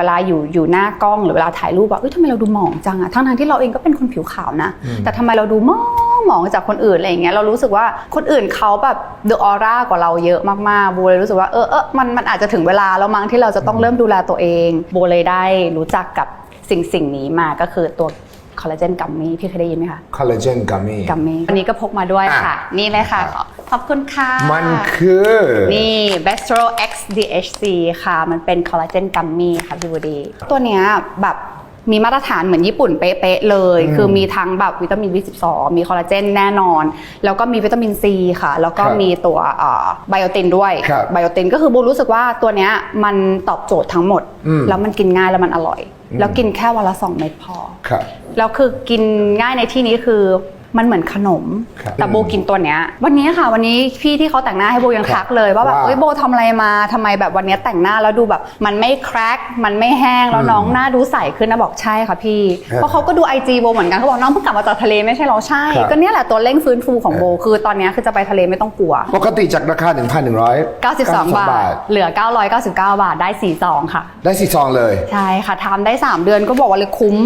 เวลาอยู่อยู่หน้ากล้องหรือเวลาถ่ายรูปอะเอ้ยทำไมเราดูหมองจังอะทั้งทที่เราเองก็เป็นคนผิวขาวนะ แต่ทำไมเราดูหมองหมองจากคนอื่นอะไรอย่างเงี้ยเรารู้สึกว่าคนอื่นเขาแบบเดอะออร่ากว่าเราเยอะมากๆโบเลยรู้สึกว่าเออเออมันมันอาจจะถึงเวลาแล้วมั้งที่เราจะต้องเริ่มดูแลตัวเองโบเลยได้รู้จักกับสิ่งสิ่งนี้มาก็คือตัวคอลลาเจนกัมมี่พี่เคยได้ยินไหมคะคอลลาเจนกัมมี่กัมมี่วันนี้ก็พกมาด้วยค่ะ นี่เลยค่ะ ขอขอบคุณค่ะ มันคือ นี่ b e s t r o X DHC ค่ะ มันเป็นคอลลาเจนกัมมี่ค่ะพี่บูดี ตัวเนี้ยแบบมีมาตรฐานเหมือนญี่ปุ่นเป๊ะๆเลย คือมีทั้งแบบวิตามิน B12 มีคอลลาเจนแน่นอน แล้วก็มีวิตามินซีค่ะ แล้วก็ครับมีตัวไบโอตินด้วยครับไบโอตินก็คือบูรู้สึกว่าตัวเนี้ยมันตอบโจทย์ทั้งหมดอืมแล้วมันกินง่ายแล้วมันอร่อย แล้วกินแค่วันละสองเม็ดพอครับแล้วคือกินง่ายในที่นี้คือ มันเหมือนขนม ครับแต่โบกินตัวเนี้ย วันนี้ค่ะ วันนี้พี่ที่เขาแต่งหน้าให้โบยังครับทักเลยว่าแบบว่าเอ้ยโบทำอะไรมาทำไมแบบวันนี้แต่งหน้าแล้วดูแบบ มันไม่แครกมันไม่แห้งแล้วน้องหน้าดูใสขึ้นนะบอกใช่ค่ะพี่ ครับเพราะเขาก็ดูไอจีโบเหมือนกันเขาบอกน้องเพิ่งกลับมาจากทะเลไม่ใช่เหรอใช่ ครับ ก็เนี่ยแหละตัวเร่งฟื้นฟูของโบคือตอนนี้คือจะไปทะเลไม่ต้องกลัว ปกติจากราคา 1,100 92 บาท เหลือ 999 บาทได้4ซองค่ะ ได้สี่ซองเลย ใช่ค่ะทำได้ 3 เดือนก็บอกว่าเลยคุ้ม